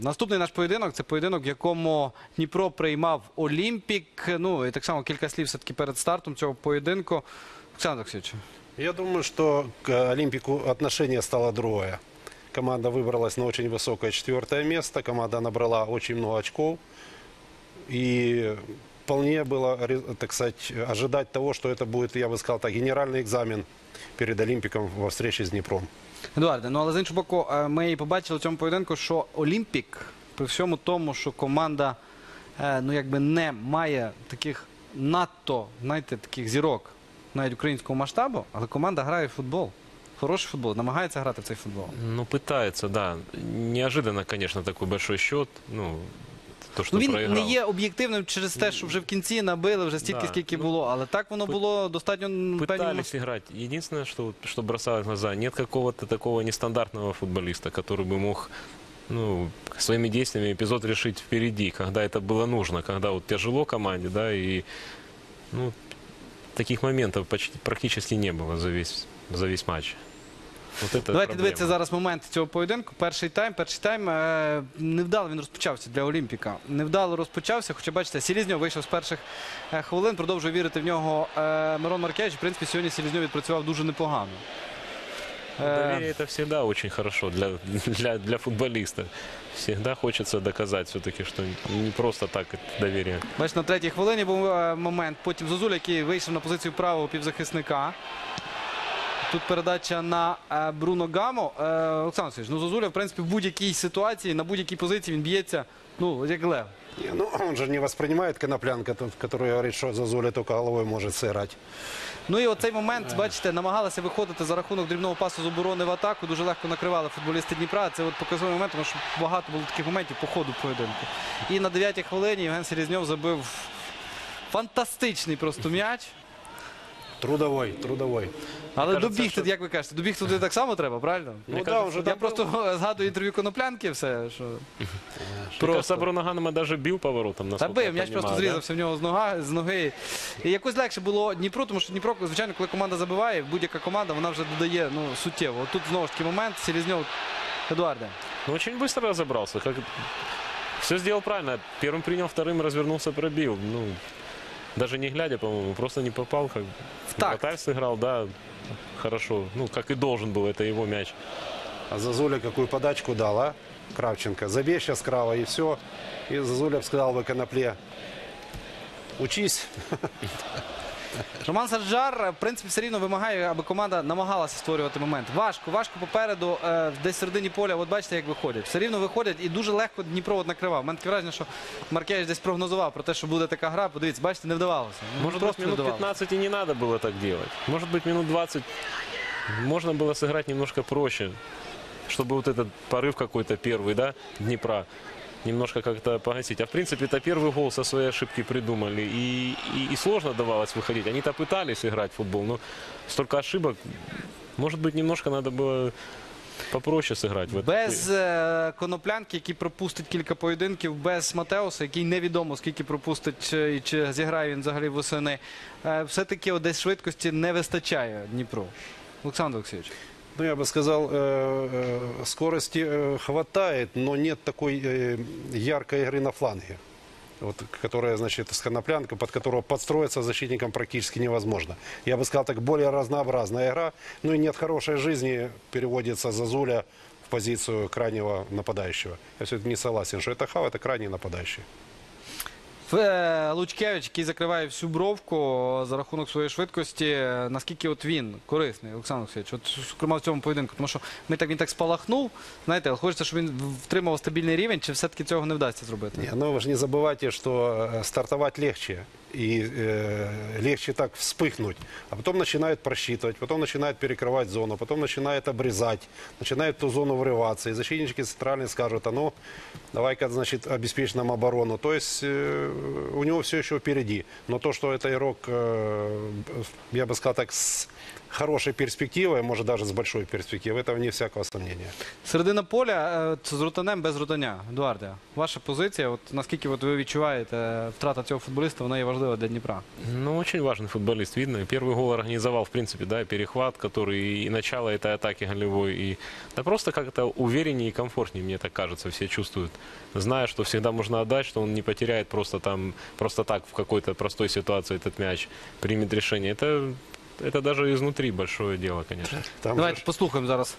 Наступний наш поєдинок це поєдинок, в якому Дніпро приймав Олімпік. Ну і так само кілька слів все-таки перед стартом цього поєдинку. Олександр Олексійович, Я думаю, что к Олимпику отношение стало другое. Команда выбралась на очень высокое четвертое место. Команда набрала очень много очков. И вполне было, ре- так сказать, ожидать того, что это будет, я бы сказал так, генеральный экзамен перед Олимпиком во встрече с Днепром. Едуарде, ну але з іншого боку, е, ми і побачили в цьому поєдинку, що Олімпік, при всьому тому, що команда е, ну якби не має таких надто, знаєте, таких зірок навіть українського масштабу, але команда грає в футбол. Хороший футбол, намагається грати в цей футбол. Ну, пытается, да. Неожиданно, конечно, такой большой счет. Ну, то, что Ну, він проиграл. не є об'єктивним через те, що вже в кінці набили вже стільки, Да. скільки було. Але так воно було достатньо м, певному Пытались играть. Единственное, что, вот- что бросалось в глаза, нет какого-то такого нестандартного футболиста, который бы мог ну, своими действиями эпизод решить впереди, когда это было нужно, когда вот тяжело команде, да, и ну, таких моментов почти, практически не было за весь, за весь матч. Вот это Давайте проблема. дивитися зараз момент цього поєдинку. Перший тайм. Перший тайм е, невдало він розпочався для Олімпіка. Невдало розпочався. Хоча бачите, Селізньов вийшов з перших е, хвилин. Продовжує вірити в нього е, Мирон Маркевич. В принципі, сьогодні Селізньов відпрацював дуже непогано. Е, Доверие это всегда очень хорошо для, для, для футболиста. Всегда хочется доказать все-таки, что не просто так это доверие. Бачите, на третій хвилині був е, момент. Потім Зозуля, який вийшов на позицію правого півзахисника. Тут передача на е, Бруно Гамо. Е, Олександр Васильович, ну Зозуля, в принципі, в будь-якій ситуації, на будь-якій позиції він б'ється, ну, як лев. Ну, он же не воспринимает Коноплянка, который говорит, что Зазуля только головой может сыграть. Ну і оцей момент, бачите, намагалися виходити за рахунок дрібного пасу з оборони в атаку. Дуже легко накривали футболісти Дніпра. Це от показовий момент, тому що багато було таких моментів по ходу поєдинку. І на 9-й хвилині Євген Селізньов забив фантастичний просто м'яч. Трудовой, трудовой. Але кажеться, добігти, що- як ви кажете, добігти туди так само треба, правильно? Ну да, кажется, уже Я добыл. просто згадую інтерв'ю Коноплянки, все. Що... Мне Просто. кажется, Бруно Ганнема даже бил поворотом. Та насколько бив, я м'яч просто понимаю, да? зрізався в нього з, нога, з ноги. І якось легше було Дніпру, тому що Дніпро, звичайно, коли команда забиває, будь-яка команда, вона вже додає ну, суттєво. От тут знову ж таки момент, Селізньов, Едуарде. Ну, очень быстро разобрался. Как... Все сделал правильно. Первым принял, вторым развернулся, пробил. Ну, даже не глядя, по-моему, просто не попал. Как... такт. Вратарь сыграл, да, хорошо. Ну, как и должен был, это его мяч. А Зазуля какую подачку дал, а? Кравченко. Забей сейчас Крава и все. И Зазуля б сказал бы Конопле, учись. Роман Саджар, в принципі, все рівно вимагає, аби команда намагалася створювати момент. Важко, важко попереду, е, десь в середині поля, от бачите, як виходять. Все рівно виходять і дуже легко Дніпро от накривав. У мене таке враження, що Маркевич десь прогнозував про те, що буде така гра. Подивіться, бачите, не вдавалося. Ну, Может быть, просто не минут вдавалося. 15 и не надо было так делать. Может быть, минут 20 можно было сыграть немножко проще, чтобы вот этот порыв какой-то первый, да, Днепра, немножко как-то погасить. А в принципе, это первый гол со своей ошибки придумали. И, и, и сложно давалось выходить. Они-то пытались играть в футбол, но столько ошибок. Может быть, немножко надо было попроще сыграть в этот Без е, коноплянки, який пропустить кілька поєдинків, без Матеуса, який невідомо скільки пропустить е, і чи зіграє він взагалі восени. Е, все-таки от десь швидкості не вистачає Дніпру. Олександр Олексійович. Ну, я бы сказал, э, э, скорости э, хватает, но нет такой э, яркой игры на фланге. Вот, которая, значит, с коноплянкой, под которого подстроиться защитникам практически невозможно. Я бы сказал, так более разнообразная игра. Ну и нет хорошей жизни, переводится Зазуля в позицию крайнего нападающего. Я все-таки не согласен, что это Хав, это крайний нападающий. Ф- е, Лучкевич, який закриває всю бровку за рахунок своєї швидкості. е, Наскільки от він корисний, Олександр Олексійович, от зокрема в цьому поєдинку, тому що ми так він так спалахнув. Знаєте, але хочеться, щоб він втримав стабільний рівень, чи все-таки цього не вдасться зробити? Не, ну вы же не забывайте, что э, стартовать легче. И э, легче так вспыхнуть. А потом начинают просчитывать, потом начинают перекрывать зону, потом начинают обрезать, начинают в ту зону врываться. И защитники центральные скажут, а ну, давай-ка, значит, обеспечь нам оборону. То есть э, у него все еще впереди. Но то, что это игрок, э, я бы сказал так, с хорошей перспективой, может даже с большой перспективой, этого не всякого сомнения. Середина поля е, це з рутанем без рутаня. Едуарде, ваша позиція, от наскільки от ви відчуваєте, е, втрата цього футболіста, вона є важлива для Дніпра. Ну, очень важный футболист, видно. Первый гол организовал, в принципе, да, перехват, который и начало этой атаки голевой, и да просто как-то увереннее и комфортнее, мне так кажется, все чувствуют. Зная, что всегда можно отдать, что он не потеряет просто там, просто так в какой-то простой ситуации этот мяч, примет решение. Это, это даже изнутри большое дело, конечно. Там Давайте же послухаємо зараз.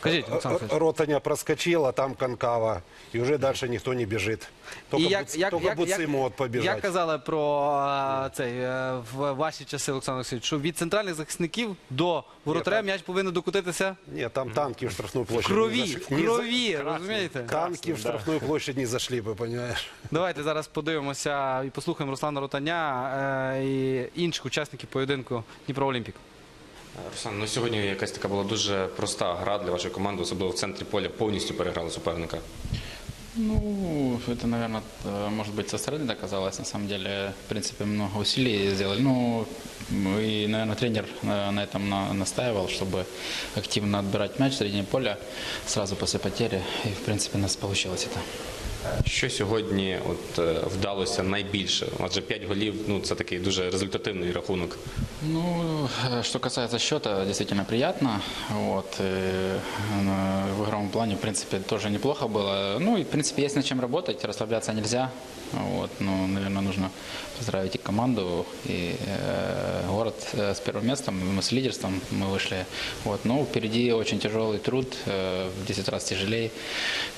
Кажіть, Олександр Р- Ротаня проскочила, там конкава, и уже дальше никто не бежит. Только, Буц- только Буци могут побежать. як казали про е, цей е, в ваші часи, Олександр Олексійович, що від центральних захисників до воротаря м'яч повинен докотитися Нет, там танки в штрафную в площадь крові, не зашли. в крові, розумієте? Танки в да. штрафную площадь не зашли бы, понимаешь? Давайте зараз подивимося і послухаємо Руслана Ротаня е, і інших учасників поєдинку Дніпро Олімпік. Руслан, ну сьогодні якась така була дуже проста гра для вашої команди, особливо в центрі поля повністю переграли суперника. Ну, это, наверное, может быть, со стороны доказалось. На самом деле, в принципе, много усилий сделали. Ну, и, наверное, тренер э, на этом на- настаивал, чтобы активно отбирать мяч в середине поля сразу после потери. И, в принципе, у нас получилось это. Що сьогодні от, е, вдалося найбільше? Адже 5 голів ну, це такий дуже результативний рахунок. Ну, э, что касается счета, действительно приятно. Вот, э, э, в игровом плане, в принципе, тоже неплохо было. Ну, и, в принципе, есть над чем работать, расслабляться нельзя. Вот, ну, наверное, нужно поздравить и команду, и э, город э, с первым местом. Мы с лидерством мы вышли. Вот, но впереди очень тяжелый труд, э, в 10 раз тяжелее.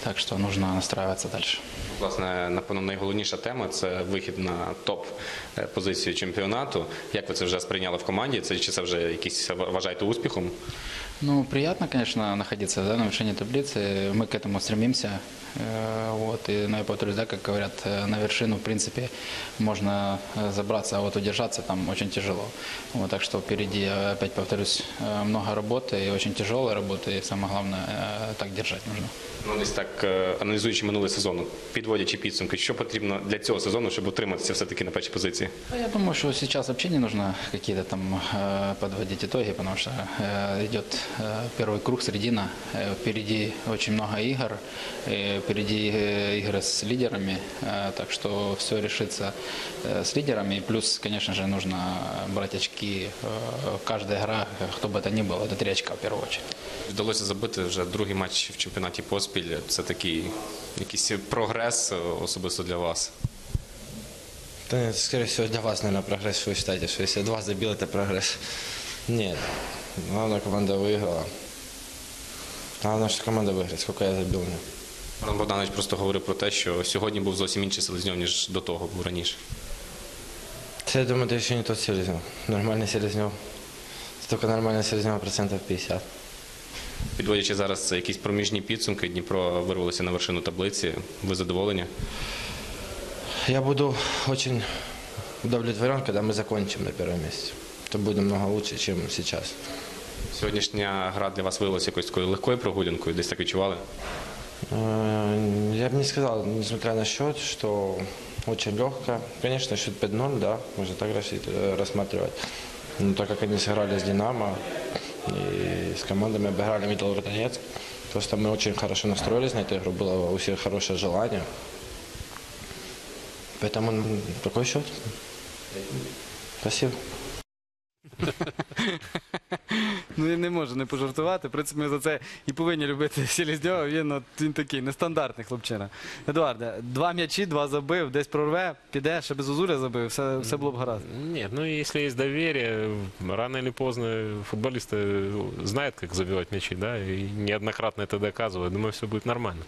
Так что нужно настраиваться дальше. Власне, напевно, найголовніша тема це вихід на топ е, позицію чемпіонату. Як ви це вже сприйняли в команді? Це чи це вже якийсь вважаєте успіхом? Ну, приятно, конечно, находиться да, на вершине таблицы. Мы к этому стремимся. Э, Вот, и, ну, я повторюсь, да, как говорят, э, на вершину, в принципе, можно э, забраться, а вот удержаться там очень тяжело. Вот, так что впереди, э, опять повторюсь, э, много работы, и очень тяжелой работы, и самое главное, э, так держать нужно. Ну, десь так, е, аналізуючи минулий сезон, підводячи підсумки, що потрібно для цього сезону, щоб утриматися все-таки на першій позиції? А Я думаю, что сейчас вообще не нужно какие-то там э, подводить итоги, потому что э, идет э, первый круг, середина, э, впереди очень много игр, э, впереди э, игры с лидерами, э, так что все решится э, с лидерами. И плюс, конечно же, нужно брать очки. э, Каждая игра, э, кто бы это ни был, это три очка в первую очередь. Вдалося забити вже другий матч в чемпіонаті поспіль. Це такий якийсь прогрес е, особисто для вас. Да нет, скорее всего, для вас, наверное, прогресс, что вы считаете, что если два забил, это прогресс. Нет. Главное, команда выиграла. Главное, что команда выиграет. Сколько я забил мне. Роман Богданович просто говорив про те, що сьогодні був зовсім інший селезньов, ніж до того був раніше. Я думаю, это еще не тот Селезнев. Нормальный Селезнев. Только нормальный Селезнев процентов 50. Підводячи зараз якісь проміжні підсумки, Дніпро вирвалося на вершину таблиці. Ви задоволені? Я буду очень удовлетворен, когда мы закончим на первом месте. Это будет намного лучше, чем сейчас. Сьогоднішня гра для вас виявилася якоюсь такою легкою прогулянкою, десь так відчували? Э, Я бы не сказал, несмотря на счет, что очень легко. Конечно, счет 5-0, да, можно так рассчит- э, рассматривать. Но так как они сыграли с «Динамо» и с командами обыграли Металл Ротонецк, просто мы очень хорошо настроились на эту игру, было у всех хорошее желание. Поэтому м, такой счет. Спасибо. Ну він не може не пожартувати. В принципі, ми за це і повинні любити Селезньова. Він, от, він такий нестандартний хлопчина. Едуарде, два м'ячі, два забив, десь прорве, піде, ще без Озуля забив, все, все було б гаразд. Нет, ну если есть доверие, рано или поздно футболисты знают, как забивать мячи, да, и неоднократно это доказывают. Думаю, все будет нормально.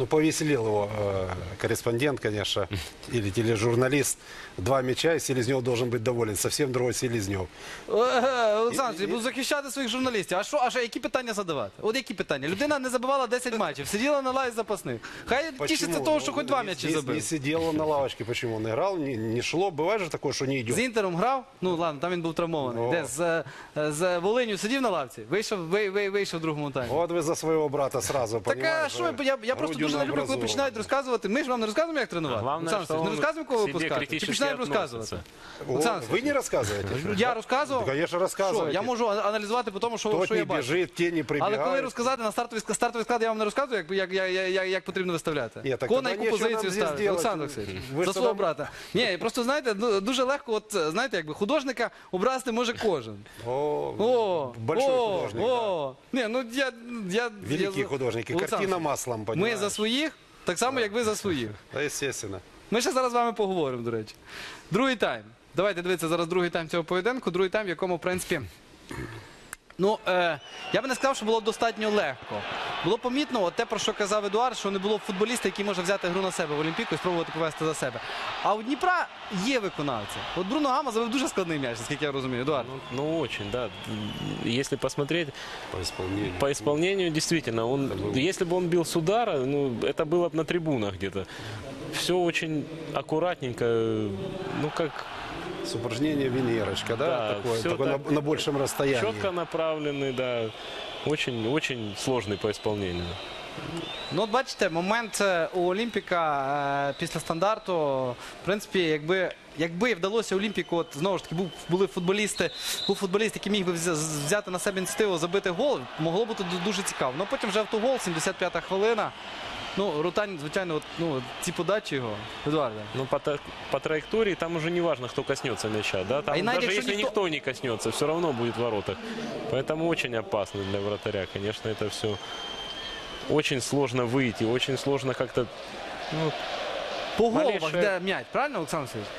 Ну, повеселил его э, корреспондент, конечно, или тележурналист. Два мяча, и Селезнев должен быть доволен. Совсем другой Селезнев. Е, Олександр, буду захищати своїх журналістів. А що, а що, які питання задавати? От які питання? Людина не забивала 10 матчів, сиділа на лаві запасних. Хай тішиться того, що хоч два Ну, м'ячі не, не забив. сидел он на лавочке, почему он играл, не, не шло. Бывает же такое, что не идет. З Інтером грав, ну ладно, там він був травмований. Ну. Де з, е, з Волиню сидів на лавці, вийшов, вий, вий, вийшов в другому таймі. Вот вы за своего брата сразу, Так а понимаешь? що, я, я просто Грудью дуже не люблю, коли образованный. починають розказувати. Ми ж вам не розказуємо, як тренувати. Главное, Олександр что Васильович, не он розказуємо, кого к себе випускати. Чи критически починаємо розказувати? относится. О, Олександр Вы не рассказываете? Я розказував? Ну, конечно, Що? рассказывайте. Я можу аналізувати по тому, що, Тот що не я бачу. бежит, те не Але прибегает. коли розказати на стартовий, ск- стартовий склад, я вам не розказую, як, як, як, як, як потрібно виставляти. Ні, так Кого тоді на яку нічого нам позицію здесь ставити. делать. Олександр Олексійович, Ви за ж свого тоді- брата. Ні, просто знаєте, ну, дуже легко, от, знаєте, якби художника образити може кожен. О, О, большой о, художник. о. Ні, ну я, я, Великий я, художник. И Олександр картина Олексійович, маслом, Ми понимаешь? за своїх, так само, як ви за своїх. Естественно. Ми ще зараз з вами поговоримо, до речі. Другий тайм. Давайте дивитися зараз другий тайм цього поєдинку. Другий тайм, в якому, в принципі. Ну, е, я би не сказав, що було достатньо легко. Було помітно, от те, про що казав Едуард, що не було футболіста, який може взяти гру на себе в Олімпіку і спробувати повести за себе. А у Дніпра є виконавці. От Бруно Гама забив дуже складний м'яч, наскільки я розумію. Едуард. Ну, ну, очень, да. Если посмотреть, По исполнению. по исполнению, действительно, он, если бы он бил с удара, ну, это было бы на трибунах где-то. Все очень аккуратненько, ну, как С упражнения Венерочка, да? Да, такое, всё такое так. на, на большем расстоянии. четко направленный, да. Очень, очень сложный по исполнению. Ну, от бачите, момент е, у Олімпіка е, після стандарту, в принципі, якби, якби вдалося Олімпіку, от знову ж таки, був, були футболісти, був футболіст, який міг би взя- взяти на себе ініціативу, забити гол, могло бути ду- дуже цікаво. Ну потім вже автогол, 75-та хвилина. Ну, Рутань, звичайно, от, ну, ці подачі його, Едуарда. Ну, по, та- по траектории там уже не важно, кто коснется мяча. Да? Там А и Надя, даже что если никто- никто... не коснется, все равно будет в воротах. Поэтому очень опасно для вратаря. Конечно, это все очень сложно выйти, очень сложно как-то... Ну, По головах Малейше- де м'яч, правильно, Олександр Васильович?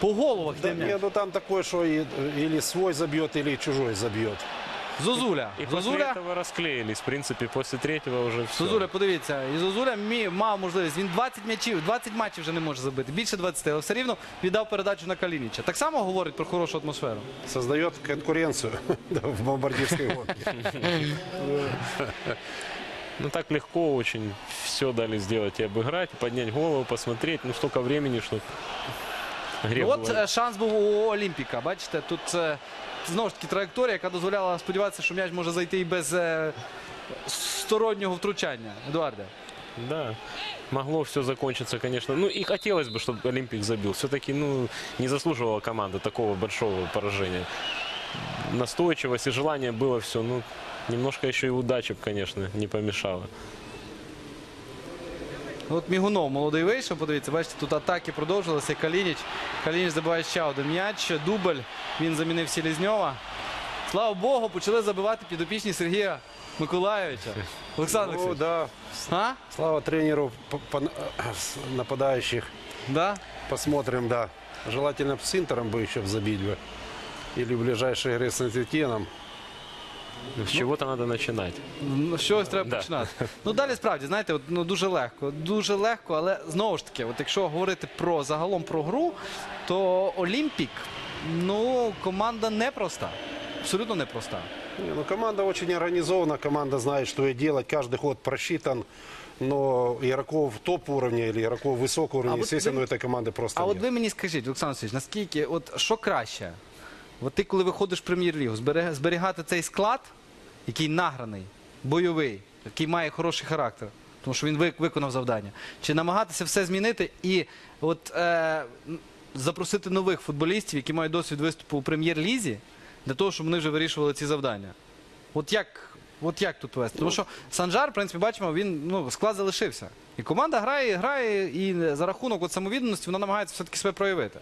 По головах Да, де м'яч. не, ну там такое, что и- или свой забьет, или чужой забьет. Зозуля. после Зозуля. этого расклеились. В принципе, после третьего уже все. Зозуля, подивіться, і Зозуля мі- мав можливість. Він 20 м'ячів, 20 матчів вже не може забити. Більше 20, але все рівно віддав передачу на Калініча. Так само говорить про хорошу атмосферу. Создает конкуренцию да, в бомбардирской гонке. Ну, так легко очень все дали сделать и обыграть, и поднять голову, посмотреть. Ну, столько времени, что грех Ну, от было. е, шанс був у Олімпіка. Бачите, тут е, знову ж таки траєкторія, яка дозволяла сподіватися, що м'яч може зайти і без е, стороннього втручання. Едуарде. Да, могло все закончиться, конечно. Ну и хотелось бы, чтобы Олимпик забил. Все-таки, ну, не заслуживала команда такого большого поражения. Настойчивость и желание было все. Ну, немножко еще и удачи, конечно, не помешало. От Мігунов молодий вийшов, подивіться, бачите, тут атаки продовжилися. Калініч. Калініч забиває ще один м'яч. Дубль. Він замінив Селізньова. Слава Богу, почали забивати підопічні Сергія Миколайовича. Олександр Ну Олексійович. да, А? слава тренеру нападающих. Да? Посмотрим, да. Желательно с Интером бы еще забить бы. Или в ближайшей игре с Сент-Этьеном. С чего-то надо начинать. Ну, щось треба Да. починати. Ну далі справді, знаєте, от, ну, дуже легко. Дуже легко, але знову ж таки, от якщо говорити про загалом про гру, то Олімпік, ну, команда непроста. Абсолютно непроста. Не, ну, команда очень организована, команда знает, что ей делать, каждый ход просчитан. Но игроков топ-уровня или игроков высокого уровня, А вот естественно, вы- у этой команды просто А от нет. ви мені скажіть, Олександр Васильович, наскільки, от що краще? От ти, коли виходиш в прем'єр-лігу, зберігати цей склад, який награний, бойовий, який має хороший характер, тому що він виконав завдання, чи намагатися все змінити і от е, запросити нових футболістів, які мають досвід виступу у прем'єр-лізі, для того, щоб вони вже вирішували ці завдання? От як, от як тут повести? Тому що Санжар, в принципі, бачимо, він ну, склад залишився. І команда грає, грає, і за рахунок от самовідданості вона намагається все-таки себе проявити.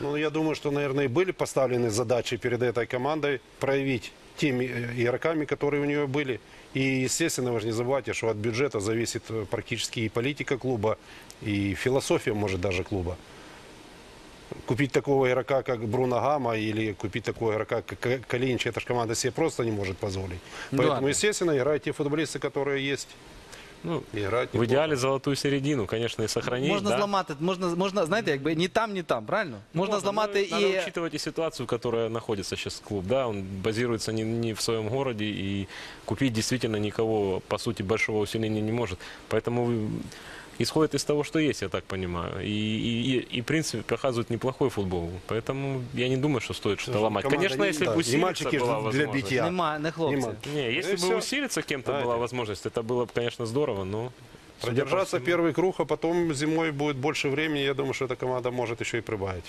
Ну, я думаю, что, наверное, были поставлены задачи перед этой командой проявить теми э, игроками, которые у нее были. И, естественно, вы же не забывайте, что от бюджета зависит э, практически и политика клуба, и философия, может, даже клуба. Купить такого игрока, как Бруно Гама, или купить такого игрока, как Калинич, эта же команда себе просто не может позволить. Да Поэтому, ладно. естественно, играют те футболисты, которые есть. Ну, Играют в идеале золотую середину, конечно, и сохранить. Можна да. зламати, можна, можна, знаєте, якби ні там, ні там, правильно? Можна Можно, зламати но Надо учитывать и ситуацию, которая находится сейчас клуб. Да, он базируется не, не в своем городе и купить действительно никого, по сути, большого усиления не может. Поэтому вы- исходит из того, что есть, я так понимаю. И, и, и, и, в принципе, показывают неплохой футбол. Поэтому я не думаю, что стоит что-то ломать. Команда Конечно, не- если да, бы не усилиться мальчики была для возможность. битья. Нема, не хлопці. Нема. Не, если и бы всё. усилиться кем-то Да, была это- возможность, это было бы, конечно, здорово, но Продержаться первый круг, а потом зимой будет больше времени. Я думаю, что эта команда может еще и прибавить.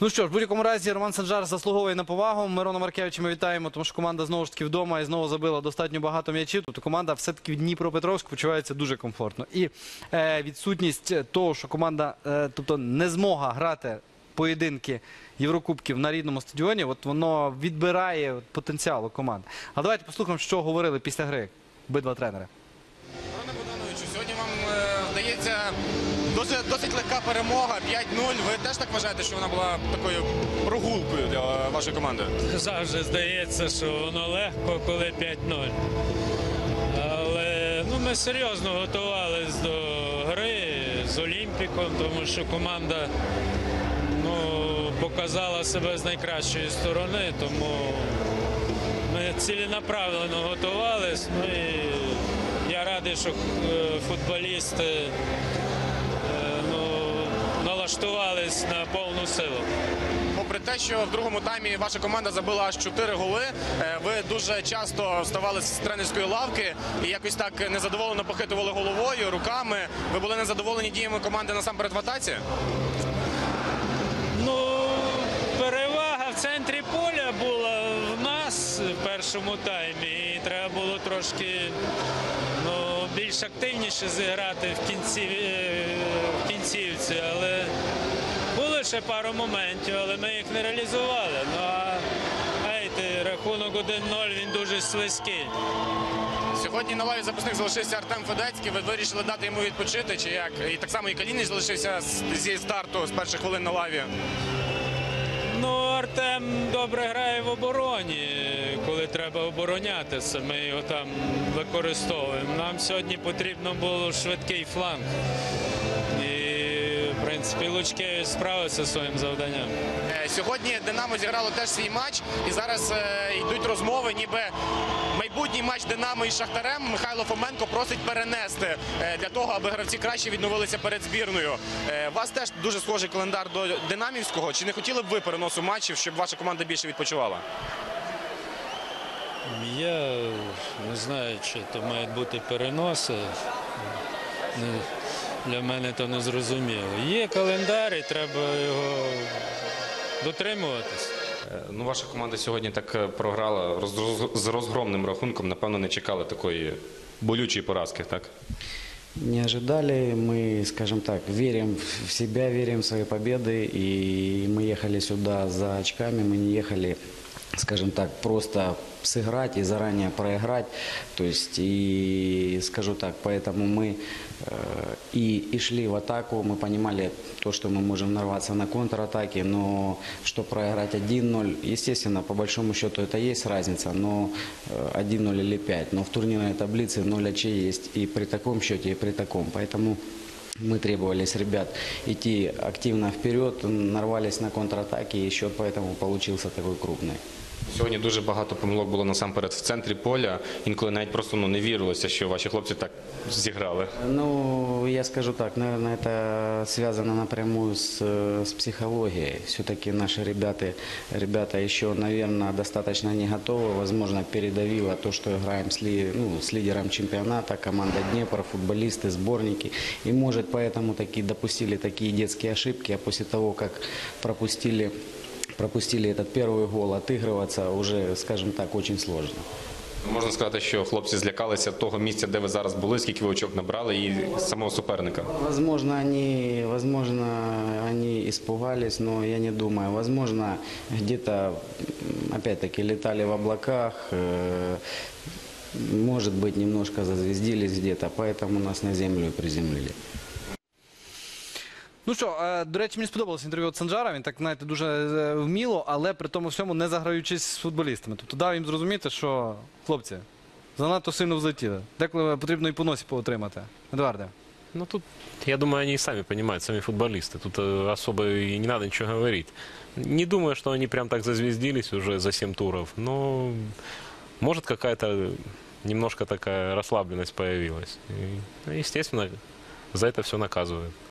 Ну що ж, в будь-якому разі Роман Санжар заслуговує на повагу. Мирона Маркевича ми вітаємо, тому що команда знову ж таки вдома і знову забила достатньо багато м'ячів. Тобто команда все-таки в Дніпропетровську почувається дуже комфортно. І е, відсутність того, що команда, е, тобто не змога грати поєдинки Єврокубків на рідному стадіоні, от воно відбирає потенціал у команд. А давайте послухаємо, що говорили після гри обидва тренери. Пане Богдановичу, сьогодні вам е, вдається досить, досить легка перемога 5-0. Ви теж так вважаєте, що вона була такою прогулкою для вашої команди? Завжди здається, що воно легко, коли 5-0. Але ну, ми серйозно готувалися до гри з Олімпіком, тому що команда ну, показала себе з найкращої сторони, тому ми ціленаправлено готувалися. Ну, я радий, що е, футболісти налаштувались на повну силу. Попри те, що в другому таймі ваша команда забила аж 4 голи, е, ви дуже часто вставали з тренерської лавки і якось так незадоволено похитували головою, руками. Ви були незадоволені діями команди насамперед в атаці? Ну, перевага в центрі поля була в нас в першому таймі. І треба було трошки ну, більш активніше зіграти в кінці е, в кінцівці. Але ще пару моментів, але ми їх не реалізували. Ну а знаєте, рахунок 1-0 він дуже слизький. Сьогодні на лаві запасних залишився Артем Федецький. Ви вирішили дати йому відпочити, чи як? І так само і Калініч залишився зі старту з перших хвилин на лаві. Ну, Артем добре грає в обороні, коли треба оборонятися. Ми його там використовуємо. Нам сьогодні потрібно було швидкий фланг. Принципі, Лучкевич справився зі своїм завданням. Е, Сьогодні Динамо зіграло теж свій матч, і зараз е, йдуть розмови, ніби майбутній матч Динамо із Шахтарем Михайло Фоменко просить перенести е, для того, аби гравці краще відновилися перед збірною. У вас теж дуже схожий календар до Динамівського. Чи не хотіли б ви переносу матчів, щоб ваша команда більше відпочивала? Я не знаю, чи то мають бути переноси Не- Для мене то не зрозуміло. Є календар, і треба його дотримуватись. Е, Ну, ваша команда сьогодні так е, програла роз- роз- з розгромним рахунком. Напевно, не чекали такої болючої поразки, так? Не ожидали, мы, скажем так, верим в себя, верим в свои победы, и мы ехали сюда за очками, мы не ехали, скажем так, просто сыграть и заранее проиграть, то есть, и скажу так, поэтому мы э, и, и шли в атаку, мы понимали то, что мы можем нарваться на контратаки, но что проиграть 1-0, естественно, по большому счету это есть разница, но э, 1-0 или 5, но в турнирной таблице 0 очей есть и при таком счете, и при таком, поэтому мы требовали с ребят идти активно вперед, нарвались на контратаки, и счет поэтому получился такой крупный. Сьогодні дуже багато помилок було насамперед в центрі поля. Інколи навіть просто ну, не вірилося, що ваші хлопці так зіграли. Ну, я скажу так, наверное, это связано напрямую с, э, с психологией. Все-таки наши ребята, ребята еще, наверное, достаточно не готовы. Возможно, передавило то, что играем с, ли- ну, с лидером чемпионата, команда Днепр, футболисты, сборники. И, может, поэтому таки допустили такие детские ошибки, а после того, как пропустили, пропустили этот первый гол, отыгрываться уже, скажем так, очень сложно. Можна сказати, що хлопці злякалися того місця, де ви зараз були, скільки ви очок набрали, і самого суперника. Возможно, они, возможно, они испугались, но я не думаю. Возможно, где-то, м, опять-таки, летали в облаках, э, может быть, немножко зазвездились где-то, поэтому нас на землю и приземлили. Ну що, е, до речі, мені сподобалось інтерв'ю від Санджара. Він так, знаєте, дуже е, вміло, але при тому всьому не заграючись з футболістами. Тобто дав їм зрозуміти, що хлопці занадто сильно взлетіли. Деколи потрібно і по носі поотримати. Едуарде. Ну, тут, я думаю, они и сами понимают, сами футболисты. Тут э, особо и не надо ничего говорить. Не думаю, что они прям так зазвездились уже за 7 туров. Но, может, какая-то немножко такая расслабленность появилась. И, ну, естественно, за это все наказывают.